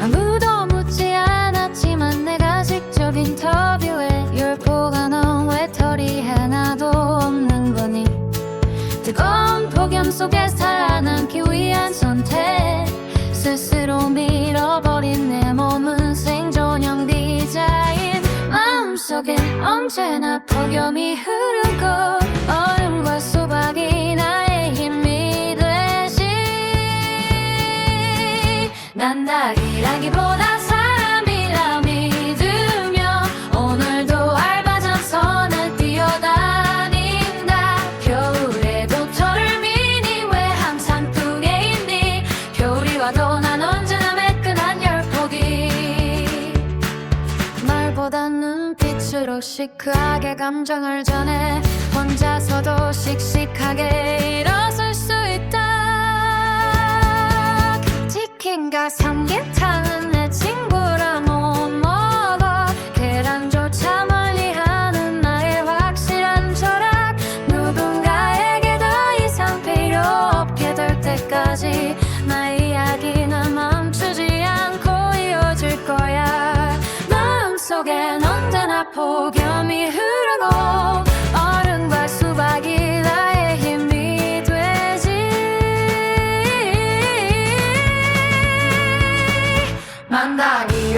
아무도 묻지 않았지만 내가 직접 넌왜 털이 하나도 없는 거니. 뜨거운 폭염 속에 살아남기 위한 선택. 스스로 밀어버린 내 몸은 마음속엔 언제나 폭염이 흐르고 얼음과 수박이 나의 힘이 되지. 난 닭이라기보다 시크하게 감정을 전해 혼자서도 씩씩하게 일어설 수 있다. 치킨과 삼계탕은 내 친구라 못 먹어. 계란조차 멀리하는 나의 확실한 철학. 누군가에게 더 이상 필요 없게 될 때까지 속엔 언제나 폭염이 흐르고 얼음과 수박이 나의 힘이 되지. 만당이